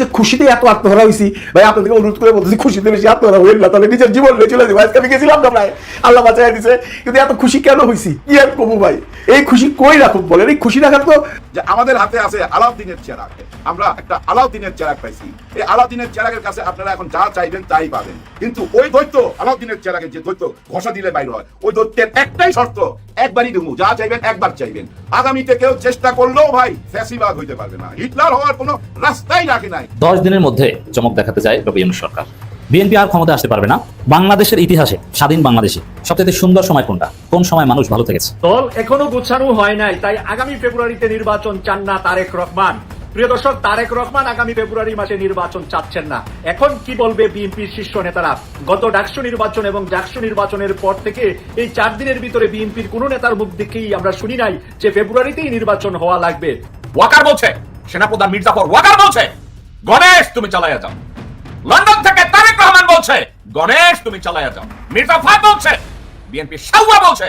যে খুশিতে এত আত্মহারা হয়েছি ভাই আপনাদেরকে অনুরোধ করে বলতেছি, খুশিতে বেশি আত্মহারা হইল না, তাহলে নিজের জীবন নিয়ে চলে যাব। আজকে আমি গেছিলাম না প্রায় আল্লাহ বাঁচাই দিছে, কিন্তু এত খুশি কেন হয়েছি কি আর কবু ভাই। এই খুশি কই রাখুক বলেন? এই খুশি রাখার তো যে আমাদের হাতে আছে আলাউদ্দিনের চেরাগ। আমরা একটা আলাউদ্দিনের চেরাগ পাইছি। এই আলাউদ্দিনের চেরাগের কাছে আপনারা এখন যা চাইবেন তাই পাবেন। কিন্তু ওই দৈত্য, আলাউদ্দিনের চেরাগের যে দৈত্য ঘষা দিলে বাইর হয়, ওই দৈত্যের একটাই শর্ত, একবারই দেবো যা চাইবেন একবার চাইবেন। আগামীতে কেউ চেষ্টা করলেও ভাই ফ্যাসিবাদ হইতে পারবে না। হিটলার হওয়ার কোনো রাস্তাই রাখে নাই। দশ দিনের মধ্যে চমক দেখাতে ডক্টর ইউনূস সরকার। বিএনপি আর ক্ষমতা আসতে পারবে না। বাংলাদেশের ইতিহাসে স্বাধীন বাংলাদেশে সবচেয়ে সুন্দর সময় কোনটা? কোন সময় মানুষ ভালো থেকেছে? দল এখনও গোছানো হয় নাই তাই আগামী ফেব্রুয়ারিতে নির্বাচন চান না তারেক রহমান। প্রিয় দর্শক তারেক রহমান আগামী ফেব্রুয়ারি মাসে নির্বাচন চাচ্ছেন না। এখন কি বলবে বিএনপির শীর্ষ নেতারা? গত ডাকসু নির্বাচন এবং ডাকসু নির্বাচনের পর থেকে এই চার দিনের ভিতরে বিএনপির কোন নেতার মুখ দেখেই আমরা শুনি নাই যে ফেব্রুয়ারিতেই নির্বাচন হওয়া লাগবে। ওয়াকার বলছে সেনাপ্রধান মির্জাফর ওয়াকার বলছে গণেশ তুমি চালাইয়া যাও। লন্ডন থেকে তারেক রহমান বলছে, গণেশ, তুমি চালাইয়া যাও। মির্জা ফাত বলছে, বিএনপি সাউয়া বলছে।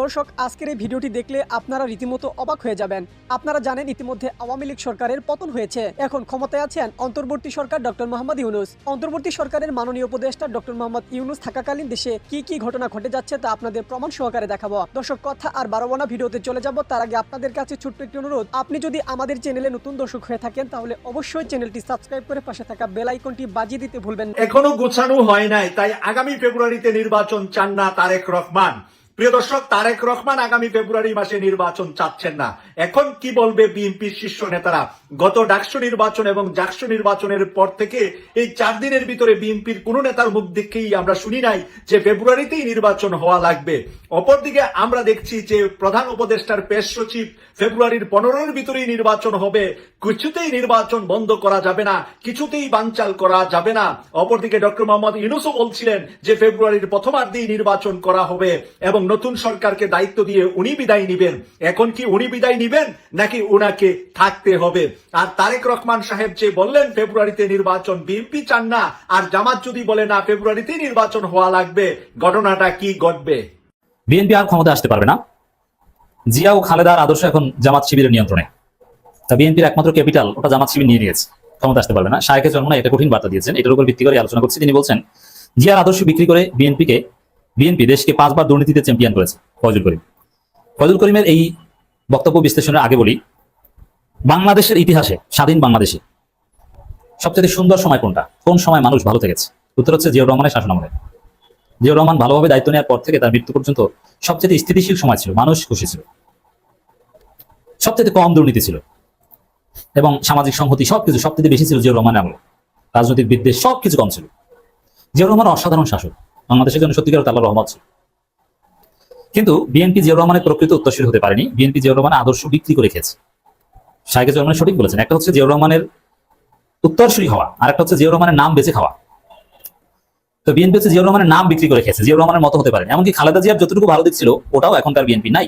দর্শক, আজকের এই ভিডিওটি দেখলে আপনারা রীতিমতো অবাক হয়ে যাবেন। আপনারা জানেন ইতিমধ্যে আওয়ামী লীগ সরকারের পতন হয়েছে। এখন ক্ষমতায় আছেন অন্তর্বর্তী সরকার ডক্টর মোহাম্মদ ইউনুস। অন্তর্বর্তী সরকারের মাননীয় উপদেষ্টা ডক্টর মোহাম্মদ ইউনুস থাকাকালীন দেশে কি কি ঘটনা ঘটে যাচ্ছে তা আপনাদের প্রমাণ সহকারে দেখাবো। দর্শক, কথা আর বারোবানা ভিডিওতে চলে যাব। তার আগে আপনাদের কাছে ছোট্ট একটি অনুরোধ। আপনি যদি আমাদের চ্যানেলে নতুন দর্শক হয়ে থাকেন, তাহলে অবশ্যই চ্যানেলটি সাবস্ক্রাইব করে পাশে থাকা বেল আইকনটি বাজিয়ে দিতে ভুলবেন। এখনও গোছানো হয় নাই, তাই আগামী ফেব্রুয়ারিতে নির্বাচন চান না তারেক রহমান। প্রিয় দর্শক, তারেক রহমান আগামী ফেব্রুয়ারি মাসে নির্বাচন চাচ্ছেন না। এখন কি বলবে বিএনপির শীর্ষ নেতারা? গত ডাকসু নির্বাচন এবং জাকসু নির্বাচনের পর থেকে এই চার দিনের ভিতরে বিএনপির কোন নেতার মুখ দেখেই আমরা শুনি নাই যে ফেব্রুয়ারিতেই নির্বাচন হওয়া লাগবে। অপরদিকে আমরা দেখছি যে প্রধান উপদেষ্টার পেশ সচিব ফেব্রুয়ারির পনেরোর ভিতরেই নির্বাচন হবে। কিছুতেই নির্বাচন বন্ধ করা যাবে না, কিছুতেই বানচাল করা যাবে না। অপরদিকে ডক্টর মোহাম্মদ ইউনুসও বলছিলেন যে ফেব্রুয়ারির প্রথমার্ধেই নির্বাচন করা হবে এবং নতুন সরকারকে দায়িত্ব দিয়ে উনি বিদায় নিবেন। এখন কি উনি বিদায় নিবেন, নাকি উনাকে থাকতে হবে? আর তারেক রহমান সাহেব যে বললেন, ফেব্রুয়ারিতে নির্বাচন, বিএনপি চান না, আর জামাত যদি বলে না ফেব্রুয়ারিতেই নির্বাচন হওয়া লাগবে, ঘটনাটা কি ঘটবে? বিএনপি আর ক্ষমতা আসতে পারবে না। জিয়া ও খালেদার আদর্শ এখন জামাত শিবিরের নিয়ন্ত্রণে। তা বিএনপির একমাত্র ক্যাপিটাল, ওটা জামাত শিবির নিয়ে নিয়েছে। ক্ষমতা আসতে পারবে না। শায়কে চরমনা এটা কঠিন বার্তা দিয়েছেন। এটার উপর ভিত্তি করে আলোচনা করছি। তিনি বলছেন, জিয়ার আদর্শ বিক্রি করে বিএনপিকে বিএনপি দেশকে পাঁচবার দুর্নীতিতে চ্যাম্পিয়ন করেছে, ফজল করিম। ফজল করিমের এই বক্তব্য বিশ্লেষণের আগে বলি, বাংলাদেশের ইতিহাসে, স্বাধীন বাংলাদেশে সবচেয়ে সুন্দর সময় কোনটা? কোন সময় মানুষ ভালো থেকেছে? উত্তর হচ্ছে জিয়াউর রহমানের শাসন আমলে। জিয়াউর রহমান ভালোভাবে দায়িত্ব নেওয়ার পর থেকে তার মৃত্যু পর্যন্ত সবচেয়ে স্থিতিশীল সময় ছিল, মানুষ খুশি ছিল। সবচেয়ে কম দুর্নীতি ছিল। এবং সামাজিক সংহতি সবকিছু সবচেয়ে বেশি ছিল জিয়াউর রহমানের আমলে। রাজনৈতিক বিদ্বেষ সবকিছু কম ছিল। জিয়াউর রহমান অসাধারণ শাসক। বাংলাদেশের জন্য সত্যিকার আল্লাহর রহমত ছিল। কিন্তু বিএনপি জিয়াউর রহমানের প্রকৃত উত্তরসূরি হতে পারেনি। বিএনপি জিয়াউর রহমানের আদর্শ বিক্রি করে খেয়েছে। শাহেকে রহমান সঠিক বলেছেন। একটা হচ্ছে জিয়াউর রহমানের উত্তরসূরি হওয়া, আর একটা হচ্ছে জিয়াউর রহমানের নাম বেঁচে খাওয়া। তো বিএনপি হচ্ছে জিয়াউর রহমানের নাম বিক্রি করে খেয়েছে। জিয়াউর রহমানের মতো হতে পারেন এমনকি খালেদা জিয়ার যতটুকু ভালো দিক ছিল, ওটাও এখনকার বিএনপি নাই।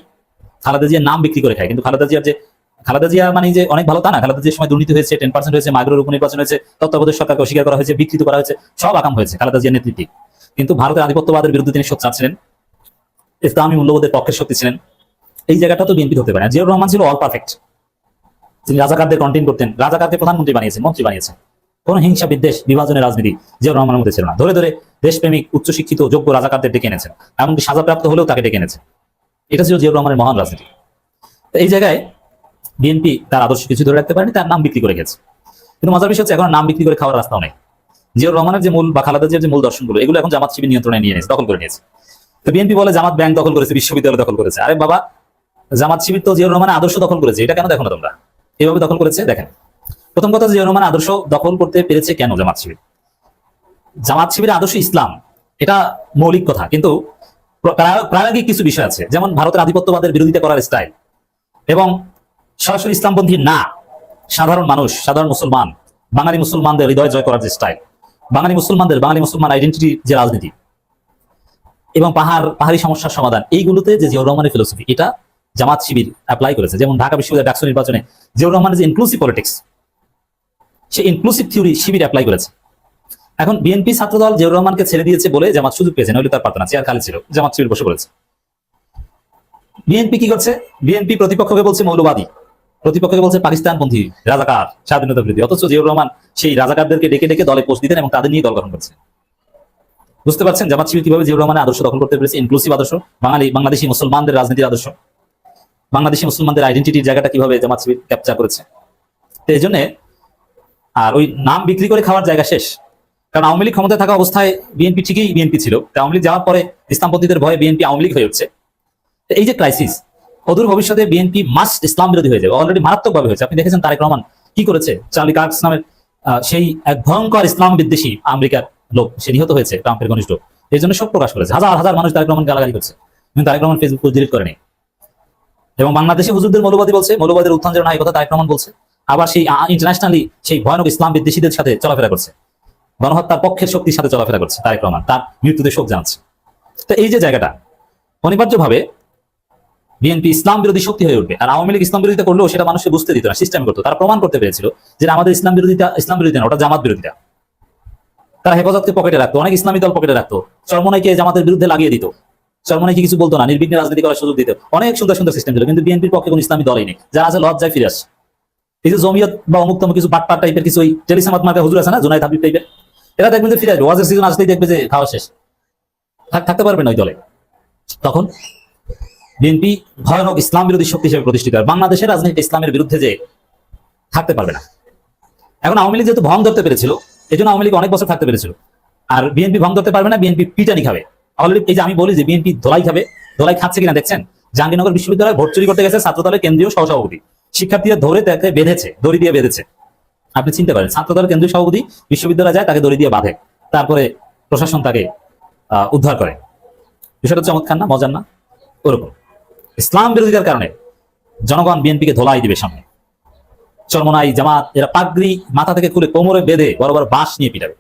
খালেদা জিয়ার নাম বিক্রি করে খায়। কিন্তু খালেদা জিয়ার যে খালেদা জিয়া মানে যে অনেক ভালো তা না। খালেদা জিয়ার সময় দুর্নীতি হয়েছে টেন পার্সেন্ট হয়েছে মাইগ্রোর উপনির্বাচন হয়েছে, তত্ত্বাবধায়ক সরকারকে অস্বীকার করা হয়েছে, বিকৃত করা হয়েছে, সব আকাম হয়েছে খালেদা জিয়ার নেতৃত্বে। কিন্তু ভারতের আধিপত্যবাদের বিরুদ্ধে তিনি সোচ্চার ছিলেন ইসলামী মূল্যবোধের পক্ষের শক্তি ছিলেন। এই জায়গাটা তো বিএনপি হতে পারে জিয়াউর রহমান ছিল অল পারফেক্ট তিনি রাজাকারদের কন্টেন করতেন। রাজাকারকে প্রধানমন্ত্রী বানিয়েছেন মন্ত্রী বানিয়েছেন কোন হিংসা, বিদ্বেষ, বিভাজনের রাজনীতি জিয়াউর রহমানের মধ্যে ছিল না। ধরে ধরে দেশপ্রেমিক, উচ্চশিক্ষিত, যোগ্য রাজাকারদের ডেকে এনেছেন এমনকি সাজাপ্রাপ্ত হলেও তাকে ডেকে এনেছে। এটা ছিল জিয়াউর রহমানের মহান রাজনীতি। এই জায়গায় বিএনপি তার আদর্শ কিছু ধরে রাখতে পারেনি, তার নাম বিক্রি করে গেছে। কিন্তু মজার বিষয় হচ্ছে, এখন নাম বিক্রি করে খাওয়ার রাস্তাও নেই। জিয়াউর রহমানের যে মূল বা খালাদা জিয়ার যে মূল দর্শনগুলো, এগুলো এখন জামাত শিবির নিয়ন্ত্রণে নিয়ে নিয়েছে দখল করে নিয়েছে। তো বিএনপি বলে জামাত ব্যাংক দখল করেছে, বিশ্ববিদ্যালয় দখল করেছে। আরে বাবা, জামাত শিবির তো জিয়াউর রহমানের আদর্শ দখল করেছে, এটা কেন দেখো না তোমরা? এভাবে দখল করেছে? দেখেন। প্রথম কথা, জিয়াউর রহমান আদর্শ দখল করতে পেরেছে কেন জামাত শিবির? জামাত শিবিরের আদর্শ ইসলাম, এটা মৌলিক কথা। কিন্তু প্রা- প্রায়োগিক কিছু বিষয় আছে। যেমন ভারতের আধিপত্যবাদের বিরোধিতা করার স্টাইল এবং সরাসরি ইসলামপন্থী না, সাধারণ মানুষ, সাধারণ মুসলমান, বাঙালি মুসলমানদের হৃদয় জয় করার যে স্টাইল বাঙালি মুসলমানদের, বাঙালি মুসলমান আইডেন্টিটি যে রাজনীতি এবং পাহাড়, পাহাড়ি সমস্যার সমাধান, এইগুলোতে যে জিয়াউর রহমানের ফিলোসফি এটা জামাত শিবির অ্যাপ্লাই করেছে। যেমন ঢাকা বিশ্ববিদ্যালয় ডাকসু নির্বাচনে জিয়াউর রহমানের যে ইনক্লুসিভ পলিটিক্স সে ইনক্লুসিভ থিওরি শিবির অ্যাপ্লাই করেছে। এখন বিএনপি ছাত্রদল জিয়াউর রহমানকে ছেড়ে দিয়েছে বলে জামাত সুযোগ পেয়েছে, নইলে তার পারত না, চেয়ার খালি ছিল, জামাত শিবির বসে পড়েছে। বিএনপি কি করছে? বিএনপি প্রতিপক্ষকে বলছে মৌলবাদী। প্রতিপক্ষকে বলছে পাকিস্তানপন্থী রাজাকার, স্বাধীনতা বিরোধী। অথচ জিয়াউর রহমান সেই রাজাকারদেরকে ডেকে ডেকে দলে পোস্ট দিতেন এবং তাদের নিয়ে দল গঠন করছে। বুঝতে পারছেন জামাত শিবির কীভাবে জিয়াউর রহমানের আদর্শ দখল করতে পেরেছে? ইনক্লুসিভ আদর্শ? বাঙালি বাংলাদেশি মুসলমানদের রাজনীতির আদর্শ? বাংলাদেশি মুসলমানদের আইডেন্টিটির জায়গাটা কীভাবে জামাত শিবির ক্যাপচার করেছে? তো এই জন্য আর ওই নাম বিক্রি করে খাওয়ার জায়গা শেষ। কারণ আওয়ামী লীগ ক্ষমতায় থাকা অবস্থায় বিএনপি ঠিকই বিএনপি ছিল। তো আওয়ামী লীগ যাওয়ার পরে ইসলামপন্থীদের ভয়ে বিএনপি আওয়ামী লীগ হয়ে উঠছে। এই যে ক্রাইসিস অদূর ভবিষ্যতে বিএনপি মাস্ট ইসলাম বিরোধী হয়ে যাবে অলরেডি মারাত্মকভাবে হয়েছে। আপনি দেখেছেন তারেক রহমান কি করেছে? চার্লি কার্কস নামের সেই এক ভয়ঙ্কর ইসলাম বিদ্বেষী আমেরিকার লোক, সে নিহত হয়েছে ট্রাম্পের ঘনিষ্ঠ। এই জন্য শোক প্রকাশ করেছে। হাজার হাজার মানুষ তারেক রহমান গালাগালি করছে। কিন্তু তারেক রহমান ফেসবুক ডিলিট করেনি। এবং বাংলাদেশে হুজুরদের মৌলবাদী বলছে, মৌলবাদের উত্থান যেন নাই কথা তারেক রহমান বলছে। আবার সেই ইন্টারন্যাশনালি সেই ভয়ানক ইসলাম বিদ্বেষীদের সাথে চলাফেরা করছে। গণহত্যার পক্ষের শক্তির সাথে চলাফেরা করছে তারেক রহমান। তার মৃত্যুতে শোক জানাচ্ছে। তো এই যে জায়গাটা, অনিবার্যভাবে বিএনপি ইসলাম বিরোধী শক্তি হয়ে উঠবে। আর আওয়ামী লীগ ইসলাম বিরোধিতা করলেও সেটা মানুষকে বুঝতে দিত না সিস্টেম করতো। তারা প্রমাণ করতে পেরেছিল যে আমাদের ইসলাম বিরোধিতা, ইসলাম বিরোধী না, ওটা জামাত বিরোধিতা। তারা হেফাজতকে পকেটে রাখতো, অনেক ইসলামী দল পকেটে রাখতো। চরমনাইকে জামাতের বিরুদ্ধে লাগিয়ে দিত। চরমনাইকে কিছু বলতো না, নির্বিঘ্নে রাজনীতি করার সুযোগ দিত। অনেক সুন্দর সুন্দর সিস্টেম ছিল, কিন্তু বিএনপির পক্ষে কোনো ইসলামী দলই নেই। যারা আছে, লজ্জায় ফিরে এই যে জমিয়ত বা অমুক্তম কিছু বাটপাট টাইপের কিছু ওই টেলিসামাত মার্কা হুজুর আছে না জুনাইদ হাবিব টাইপের এরা দেখবেন যে ফিরে আসবে। ওয়াজের সিজন আসলেই দেখবে যে খাওয়া শেষ। থাক- থাকতে পারবে না ওই দলে। তখন বিএনপি ভয়ানক ইসলাম বিরোধী শক্তি হিসেবে প্রতিষ্ঠিত হয় বাংলাদেশের রাজনীতি ইসলামের বিরুদ্ধে যে থাকতে পারবে না। এখন আওয়ামী লীগ যেহেতু ভং ধরতে পেরেছিল এই জন্য আওয়ামী লীগ অনেক বছর থাকতে পেরেছিল। আর বিএনপি ভং ধরতে পারবে না, বিএনপি পিটানি খাবে। অলরেডি এই যে আমি বলি যে বিএনপি ধোলাই খাবে, ধোলাই খাচ্ছে কিনা দেখছেন? জাহাঙ্গীরনগর বিশ্ববিদ্যালয়ে ভোট চুরি করতে গেছে ছাত্রদলের কেন্দ্রীয় সহসভাপতি। শিক্ষার্থীরা ধরে তাকে বেঁধেছে, দড়ি দিয়ে বেঁধেছে। আপনি চিনতে পারেন, ছাত্রদলের কেন্দ্রীয় সভাপতি বিশ্ববিদ্যালয়ে যায়, তাকে দড়ি দিয়ে বাঁধে। তারপরে প্রশাসন তাকে উদ্ধার করে। বিষয়টা চমৎকার না, মজার না? ওরকম। ইসলাম বিরোধিতার কারণে জনগণ বিএনপিকে ধোলাই দিবে সামনে। চরমনাই জামাত, এরা পাগড়ি মাথা থেকে খুলে কোমরে বেঁধে বড় বড় বাঁশ নিয়ে পিটাবে।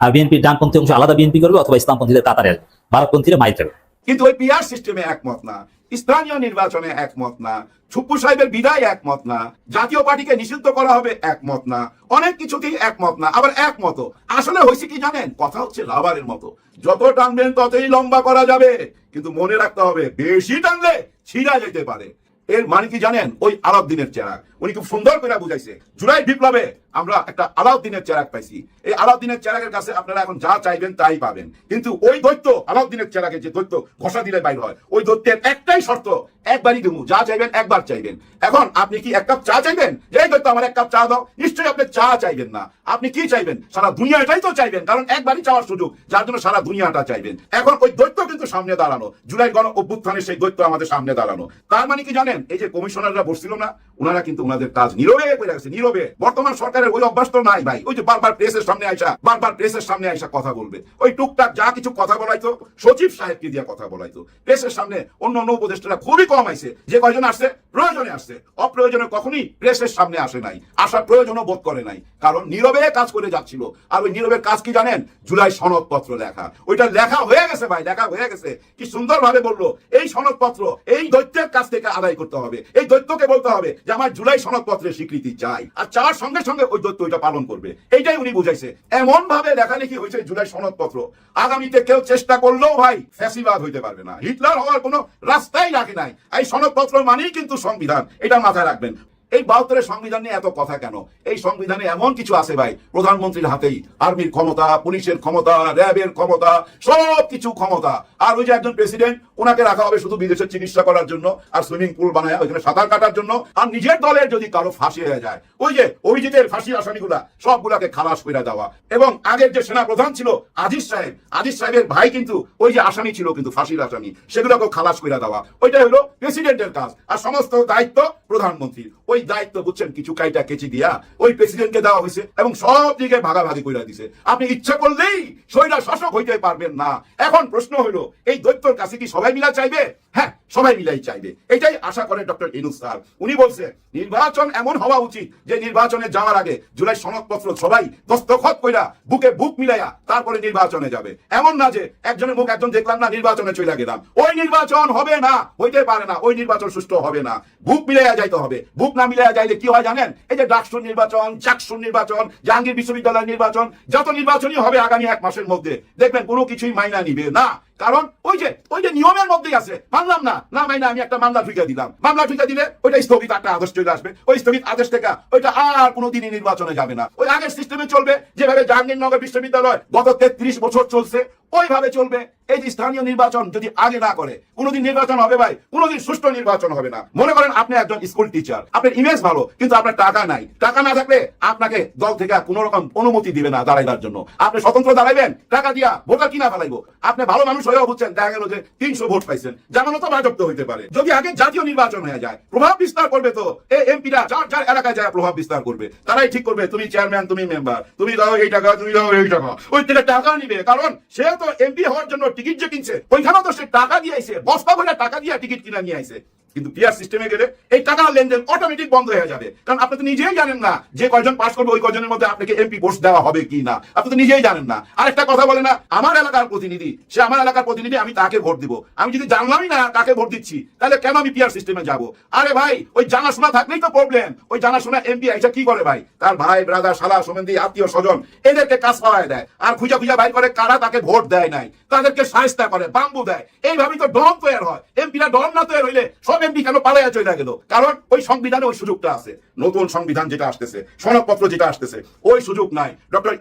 আর বিএনপির ডানপন্থী অংশ আলাদা বিএনপি করবে অথবা ইসলামপন্থীদের কাতারে আসবে। ভারতপন্থীরা মাইর খাবে। কিন্তু ওই পিয়ার সিস্টেমে একমত না, স্থানীয় নির্বাচনে একমত না, ছুপ্পু সাহেবের বিদায় একমত না, জাতীয় পার্টিকে নিষিদ্ধ করা হবে একমত না, অনেক কিছুতেই একমত না, আবার একমত আসলে হয়েছে কি জানেন? কথা হচ্ছে রাবারের মতো। যত টানবেন ততই লম্বা করা যাবে। কিন্তু মনে রাখতে হবে, বেশি টানলে ছিঁড়া যেতে পারে। এর মানে কি জানেন? ওই আরব দিনের চেরাগ উনি খুব সুন্দর করে বুঝাইছে। জুলাই বিপ্লবে আমরা একটা আলাউদ্দিনের চেরাগ পাইছি। এই আলাউদ্দিনের চেরাগের কাছে আপনারা এখন যা চাইবেন তাই পাবেন। কিন্তু ওই দৈত্য, আলাউদ্দিনের চেরাগে যে দৈত্য ঘষা দিলে বাইর হয়, ওই দৈত্যের একটাই শর্ত, একবারই দেবো যা চাইবেন একবার চাইবেন। এখন আপনি কি এক কাপ চা চাইবেন? যে দৈত্য, আমার এক কাপ চা দাও, নিশ্চয়ই আপনি চা চাইবেন না। আপনি কি চাইবেন? সারা দুনিয়াটাই তো চাইবেন, কারণ একবারই চাওয়ার সুযোগ, যার জন্য সারা দুনিয়াটা চাইবেন। এখন ওই দৈত্য কিন্তু সামনে দাঁড়ানো, জুলাই গণ অভ্যুত্থানের সেই দৈত্য আমাদের সামনে দাঁড়ানো। তার মানে কি জানেন, এই যে কমিশনাররা বসছিল না ওনারা কিন্তু ওনাদের কাজ নীরবে করে গেছে, নীরবে। বর্তমান সরকারের ওই অভ্যাস তো নাই ভাই। ওই যে বারবার প্রেসের সামনে আইসা, বারবার প্রেসের সামনে আইসা কথা বলবে। ওই টুকটাক যা কিছু কথা বলাইতো, সচিব সাহেবকে দিয়ে কথা বলাইতো। প্রেসের সামনে অন্য অন্য উপদেষ্টারা খুবই কম আইছে যে কয়জন আসছে? প্রয়োজনে আসছে। অপ্রয়োজনে কখনই প্রেসের সামনে আসে নাই। আসার প্রয়োজনও বোধ করে নাই। কারণ নীরবে কাজ করে যাচ্ছিল। আর ওই নীরবের কাজ কি জানেন? জুলাই সনদপত্র লেখা। ওইটা লেখা হয়ে গেছে ভাই, লেখা হয়ে গেছে। কি সুন্দর ভাবে বলল, এই সনদপত্র, এই দৈত্যের কাছ থেকে আদায় করতে হবে। এই দৈত্যকে বলতে হবে যে, আমার জুলাই সনদপত্রের স্বীকৃতি চাই। আর চার সঙ্গে সঙ্গে ওই দৈত্য ওইটা পালন করবে। এইটাই উনি বুঝাইছে। এমন ভাবে লেখালেখি হয়েছে জুলাই সনদপত্র আগামীতে কেউ চেষ্টা করলেও ভাই ফ্যাসিবাদ হইতে পারবে না। হিটলার হওয়ার কোনো রাস্তাই রাখে নাই। এই সনদপত্র মানেই কিন্তু সংবিধান। এটা মাথায় রাখবেন। এই বাহাত্তরের সংবিধান নিয়ে এত কথা কেন? এই সংবিধানে এমন কিছু আছে ভাই, প্রধানমন্ত্রীর হাতেই। আর্মির ক্ষমতা, পুলিশের ক্ষমতা, র্যাবের ক্ষমতা সব কিছু ক্ষমতা। আর ওই যে একজন প্রেসিডেন্ট ওনাকে রাখা হবে শুধু বিদেশে চিকিৎসা করার জন্য আর সুইমিং পুল বানায় ওইখানে সাঁতার কাটার জন্য। আর নিজের দলের যদি কারও ফাঁসি হয়ে যায়, ওই যে অভিজিতের ফাঁসি আসামিগুলা, সবগুলাকে খালাস করে দেওয়া। এবং আগের যে সেনা প্রধান ছিল আজিজ সাহেব, আজিজ সাহেবের ভাই কিন্তু ওই যে আসামি ছিল কিন্তু ফাঁসির আসামি সেগুলোকে খালাস করে দেওয়া। ওইটা হলো প্রেসিডেন্টের কাজ। আর সমস্ত দায়িত্ব প্রধানমন্ত্রীর। ওই দায়িত্ব বুঝছেন কিছু কাইটা কেচি দিয়া ওই প্রেসিডেন্টকে দেওয়া হয়েছে এবং সব দিকে ভাগাভাগি করে দিছে। আপনি ইচ্ছা করলেই সৈরা শাসক হইতে পারবেন না। এখন প্রশ্ন হলো এই দৈত্যর কাছে কি সবাই মিলা চাইবে? হ্যাঁ সবাই মিলাই চাইবে। এটাই আশা করে ডক্টর ইনুস স্যার। উনি বলছে, নির্বাচন এমন হওয়া উচিত যে নির্বাচনে যাওয়ার আগে জুলাই সনদপত্র সবাই দস্তখত কইরা বুকে বুক মিলাইয়া তারপরে নির্বাচনে যাবে। এমন না যে একজনের মুখ একজন দেখলাম না, নির্বাচনে চলে গেলাম। ওই নির্বাচন হবে না, হইতে পারে না, ওই নির্বাচন সুষ্ঠু হবে না। বুক মিলাইয়া যাইতে হবে। বুক না মিলাইয়া যাইলে কি হয় জানেন? এই যে ডাকসুর নির্বাচন, চাকসুর নির্বাচন, জাহাঙ্গীর বিশ্ববিদ্যালয়ের নির্বাচন, যত নির্বাচনই হবে আগামী এক মাসের মধ্যে, দেখবেন কোনো কিছুই মাইনা নিবে না। কারণ ওই যে ওই যে নিয়মের মধ্যেই আছে। মানলাম না। না মাইনা আমি একটা মামলা ঢুকে দিলাম। মামলা ঢুকে দিলে ওইটা স্থগিত একটা আদেশ চলে আসবে। ওই স্থগিত আদেশ থেকে ওইটা আর কোনোদিনই নির্বাচনে যাবে না। ওই আগের সিস্টেমে চলবে। যেভাবে জাহাঙ্গীরনগর বিশ্ববিদ্যালয় গত তেত্রিশ বছর চলছে, ওইভাবে চলবে। এই যে স্থানীয় নির্বাচন যদি আগে না করে, কোনোদিন নির্বাচন হবে ভাই, কোনোদিন সুষ্ঠু নির্বাচন হবে না। মনে করেন আপনি একজন স্কুল টিচার আপনার ইমেজ ভালো, কিন্তু আপনার টাকা নাই। টাকা না থাকলে আপনাকে দল থেকে কোনো রকম অনুমতি দিবে না দাঁড়াইবার জন্য। আপনি স্বতন্ত্র দাঁড়াইবেন, টাকা দিয়া ভোটার কিনা ফেলাইবো। আপনি ভালো মানুষ হয়েও বুঝছেন, দেখা গেল যে তিনশো ভোট পাইছেন। জানানো তো রাজত্ব হইতে পারে। যদি আগে জাতীয় নির্বাচন হয়ে যায়, প্রভাব বিস্তার করবে তো। এই এমপিরা যার যার এলাকায় যায় প্রভাব বিস্তার করবে। তারাই ঠিক করবে, তুমি চেয়ারম্যান তুমি মেম্বার তুমি দাও এই টাকা, তুমি দাও এই টাকা। ওই থেকে টাকা নিবে, কারণ সে তো এমপি হওয়ার জন্য টিকিট যে কিনছে, ওইখানেও তো সে টাকা দিয়ে আইছে, বস্তা ভরে টাকা দিয়ে টিকিট কিনা নিয়ে আইছে। কিন্তু পিয়ার সিস্টেমে গেলে এই টাকার লেনদেন অটোমেটিক বন্ধ হয়ে যাবে। কারণ আপনি তো নিজেই জানেন না যে কয়জন পাস করবে, ওই কয়জনের মধ্যে আপনাকে এমপি পোস্ট দেওয়া হবে কি না। আপনি তো নিজেই জানেন না। আরেকটা কথা বলে না, আমার এলাকার প্রতিনিধি, সে আমার এলাকার প্রতিনিধি, আমি তাকে ভোট দিব। আমি যদি জানলামই না কাকে ভোট দিচ্ছি, তাহলে কেন আমি পিয়ার সিস্টেমে যাব? আরে ভাই, ওই জানাশোনা থাকলেই তো প্রবলেম ওই জানাশোনা এমপি এটা কি করে ভাই? তার ভাই ব্রাদার শালা সম্বন্ধী আত্মীয়, স্বজন, এদেরকে কাজ পাওয়ায় দেয়। আর খুঁজা খুঁজা ভাই করে কারা তাকে ভোট দেয় নাই? তাদেরকে সাহিস্তা করে, বাম্বু দেয়। এইভাবেই তো ডন তৈরি হয়। এমপিরা ডন না তৈরি হইলে এমপি কেন পালাইয়া চলে গেল? কারণ ওই সংবিধানে ওই সুযোগটা আছে। নতুন সংবিধান যেটা আসতেছে, সনদপত্র যেটা আসতেছে, ওই সুযোগ নাই। ডক্টর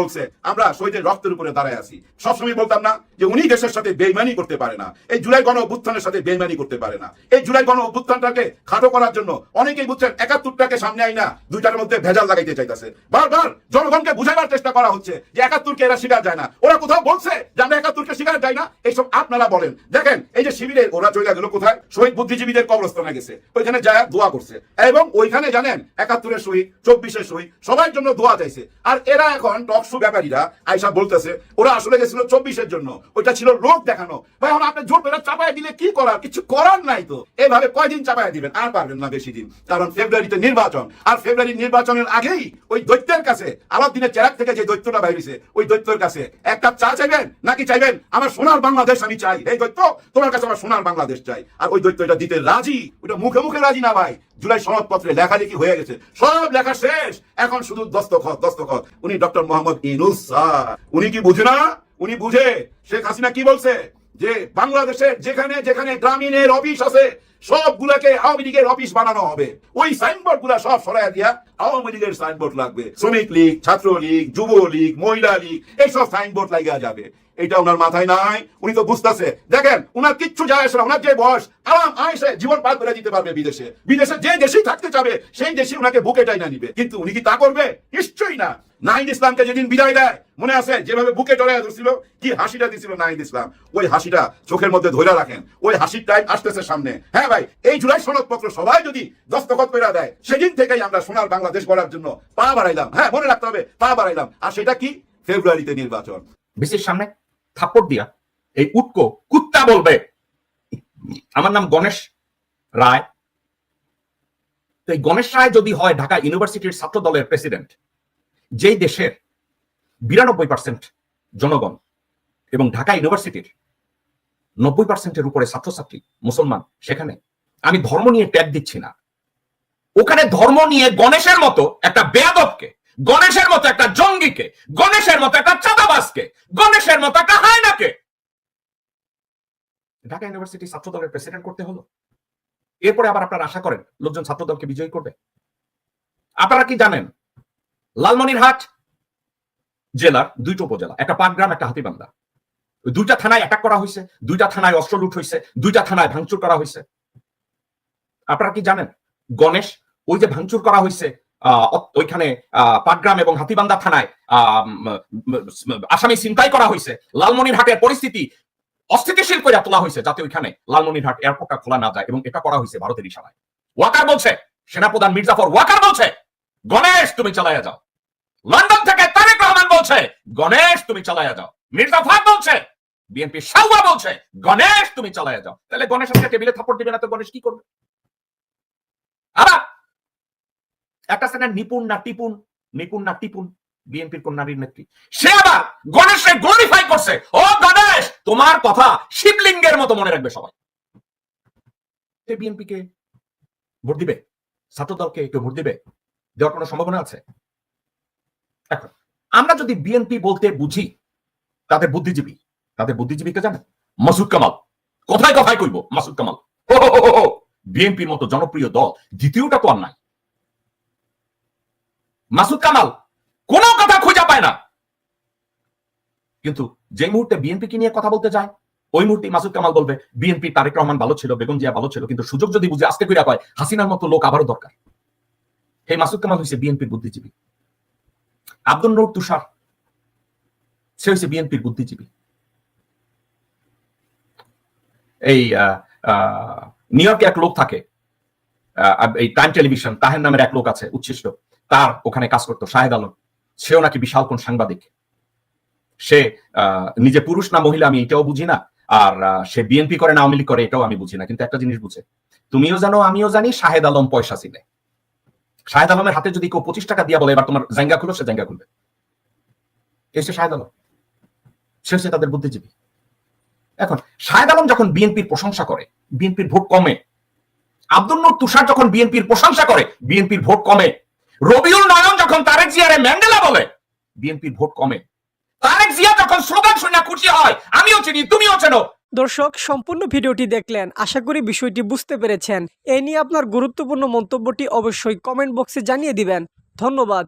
বলছে, আমরা শহীদের রক্তের উপরে দাঁড়ায় আছি। সবসময় বলতাম না যে উনি দেশের সাথে বেইমানি করতে পারে না। এই জুলাই গণ অভ্যুত্থানের সাথে বেইমানি করতে পারে না। এই জুলাই গণ অভ্যুত্থানটাকে খাটো করার জন্য অনেকেই বুঝছেন একাত্তরটাকে সামনে আই না দুইটার মধ্যে ভেজাল লাগাইতে চাইতেছে। বারবার জনগণকে বুঝাবার চেষ্টা করা হচ্ছে যে একাত্তরকে এরা স্বীকার যায় না। ওরা কোথাও বলছে যে আমরা একাত্তরকে স্বীকার যায় না? এইসব আপনারা বলেন। দেখেন, এই যে শিবিরে ওরা চলে গেল কোথায়? শহীদ বুদ্ধিজীবীদের কবরস্থানে গেছে, ওইখানে যায় দোয়া করছে। এবং ওইখানে জানেন, একাত্তরের শহীদ, চব্বিশের শহীদ, সবার জন্য দোয়া চাইছে। আর এরা এখন টকশু ব্যাপারীরা আইসা বলতেছে, ওরা আসলে গেছিল চব্বিশের জন্য। ওইটা ছিল লোক দেখানো। ভাই, এখন আপনি জোর করে চাপায় দিলে কি করার? কিছু করার নাই তো। এভাবে কয়দিন চাপায় দিবেন? আর পারবেন না বেশি দিন। কারণ ফেব্রুয়ারিতে নির্বাচন। আর ফেব্রুয়ারি নির্বাচনের আগেই ওই দৈত্যের কাছে আলাদিনের চেরাক থেকে যে দৈত্যটা বাইরেছে, ওই দৈত্যের কাছে, একটা চা চাইবেন? নাকি চাইবেন, আমার সোনার বাংলাদেশ আমি চাই। এই দৈত্য, তোমার কাছে আমার সোনার বাংলাদেশ চাই। আর ওই দৈত্য এটা দিতে রাজি ওইটা মুখে মুখে রাজি না ভাই। জুলাই সনদপত্রে লেখালেখি হয়ে গেছে। সব লেখা শেষ। এখন শুধু দস্তখত দস্তখত। উনি ডক্টর মোহাম্মদ ইনুস উনি কি বুঝে না? উনি বুঝে। শেখ হাসিনা কি বলছে? যে বাংলাদেশের যেখানে যেখানে গ্রামীণের অফিস আছে, সবগুলাকে আওয়ামী লীগের অফিস বানানো হবে। ওই সাইনবোর্ডগুলা সব সরাই দিয়া আওয়ামী লীগের সাইনবোর্ড লাগবে। শ্রমিক লীগ ছাত্র লীগ যুব লীগ মহিলা লীগ, এইসব সাইনবোর্ড লাগিয়া যাবে। এটা ওনার মাথায় নাই, উনি তো বুঝতেছে। দেখেন, উনার কিচ্ছু যায় আসে না ওনার যে বয়স, আরাম আয়সে জীবন পার করে দিতে পারবে বিদেশে। বিদেশে যে দেশেই থাকতে চাবে, সেই দেশে ওনাকে বুকে টাইনা নিবে। কিন্তু উনি কি তা করবে? নিশ্চয়ই না। নাহিদ ইসলামকে যেদিন বিদায় দেয়, মনে আছে? যেভাবে বুকে টরে ধরছিল, কি হাসিটা দিছিল নাহিদ ইসলাম। ওই হাসিটা চোখের মধ্যে ধরে রাখেন। ওই হাসির টাইম আসতেছে সামনে। হ্যাঁ ভাই, এই জুলাই সনদপত্র সবাই যদি দস্তখত করে দেয়, সেদিন থেকেই আমরা সোনার বাংলাদেশ গড়ার জন্য পা বাড়াইলাম। হ্যাঁ মনে রাখতে হবে, পা বাড়াইলাম। আর সেটা কি? ফেব্রুয়ারিতে নির্বাচন। বিসির সামনে থাপ্পড় দিয়া এই উটকো কুত্তা বলবে। আমার নাম গণেশ রায়। তো এই গণেশ রায় যদি হয় ঢাকা ইউনিভার্সিটির ছাত্র দলের প্রেসিডেন্ট, যেই দেশের বিরানব্বই পার্সেন্ট জনগণ এবং ঢাকা ইউনিভার্সিটির নব্বই পার্সেন্টের উপরে ছাত্রছাত্রী মুসলমান, সেখানে আমি ধর্ম নিয়ে ট্যাগ দিচ্ছি না। ওখানে ধর্ম নিয়ে গণেশের মতো একটা বেয়াদবকে গণেশের মতো একটা জঙ্গিকে, গণেশের মতো একটা চাঁদাবাজকে, গণেশের মতো একটা হায়নাকে। ঢাকা ইউনিভার্সিটি ছাত্র দলের প্রেসিডেন্ট করতে হলো। এরপরে আবার আপনারা আশা করেন লোকজন ছাত্র দলকে বিজয়ী করবে। আপনারা কি জানেন? লালমনিরহাট জেলার দুইটা উপজেলা, একটা পাটগ্রাম, একটা হাতিবান্ধা। দুইটা থানায় অ্যাটাক করা হয়েছে, দুইটা থানায় অস্ত্র লুট হয়েছে, দুইটা থানায় ভাঙচুর করা হয়েছে। আপনারা কি জানেন? গণেশ, ওই যে ভাঙচুর করা হয়েছে ওইখানে পাটগ্রাম এবং হাতিবান্ধা থানায় আসামি চিন্তাই করা হয়েছে। লালমনিরহাটের পরিস্থিতি অস্থিতিশীল করে তোলা হয়েছে, যাতে ওইখানে লালমনিরহাট এয়ারপোর্টটা খোলা না যায় এবং এটা করা হয়েছে ভারতের ইশারায়। ওয়াকার বলছে, সেনাপ্রধান মির্জাফর ওয়াকার বলছে, গণেশ, তুমি চালাইয়া যাও। লন্ডন থেকে তারেক রহমান বলছে, গণেশ, তুমি চালাইয়া যাও। মির্জা ফাদ বলছে, বিএনপি সাউয়া বলছে, গণেশ, তুমি চালাইয়া যাও। তাহলে গণেশ আজকে টেবিলে থাপড় দিবে না তো গণেশ কি করবে? আবার একটা সেনা নিপুণ না টিপুন নিপুণ না টিপুন বিএনপির কোন নারীর নেত্রী সে আবার গণেশকে গ্লোরিফাই করছে ও গণেশ তোমার কথা শিবলিঙ্গের মতো মনে রাখবে সবাই বিএনপি কে ভোট দিবে ছাত্র দলকে কেউ ভোট দিবে দেওয়ার কোনো সম্ভাবনা আছে এখন আমরা যদি বিএনপি বলতে বুঝি তাদের বুদ্ধিজীবী তাদের বুদ্ধিজীবীকে জানে মাসুদ কামাল কোথায় কথায় কইব মাসুদ কামাল বিএনপির মতো জনপ্রিয় দল দ্বিতীয়টা তো আর নাই মাসুদ কামাল, কোনো কথা খুঁজে পায় না। কিন্তু যে মুহূর্তে বিএনপি নিয়ে কথা বলতে যায়, ওই মুহূর্তে মাসুদ কামাল বলবে বিএনপি তারেক রহমান ভালো ছিল, বেগম জিয়া ভালো ছিল, কিন্তু সুযোগ যদি বুঝে আস্তে কইরা কয়, হাসিনার মতো লোক আবারও দরকার। এই মাসুদ কামাল হয়েছে বিএনপির বুদ্ধিজীবী। আব্দুল নূর তুষার, সে হয়েছে বিএনপির বুদ্ধিজীবী। এই নিউ ইয়র্কে এক লোক থাকে এই টাইম টেলিভিশন, তাহের নামের এক লোক আছে, উচ্ছিষ্ট। তার ওখানে কাজ করতো, শাহেদ আলম। সেও নাকি বিশাল কোন সাংবাদিক। সে নিজে পুরুষ না মহিলা আমি এটাও বুঝি না, আর সে বিএনপি করে না আওয়ামী লীগ করে এটাও আমি বুঝি না, কিন্তু একটা জিনিস বুঝে। তুমিও জানো, আমিও জানি, শাহেদ আলম পয়সা ছিলে শাহেদ আলমের হাতে যদি কেউ পঁচিশ টাকা দিয়া বলে, এবার তোমার জাঙ্গা খুলো সে জাঙ্গা খুলবে। এ হচ্ছে শাহেদ আলম। সে হচ্ছে তাদের বুদ্ধিজীবী। এখন, শাহেদ আলম যখন বিএনপির প্রশংসা করে, বিএনপির ভোট কমে, আব্দুল নূর তুষার যখন বিএনপির প্রশংসা করে, বিএনপির ভোট কমে রবিউল নয়ন যখন তারেক জিয়ারে ম্যান্ডেলা বলে বিএনপির ভোট কমে। তারেক জিয়া যখন স্লোগান শুনে খুশি হয়, আমিও চিনি, তুমিও চেনো। দর্শক, সম্পূর্ণ ভিডিওটি দেখলেন। আশা করি বিষয়টি বুঝতে পেরেছেন। এ নিয়ে আপনার গুরুত্বপূর্ণ মন্তব্যটি অবশ্যই কমেন্ট বক্সে জানিয়ে দিবেন। ধন্যবাদ।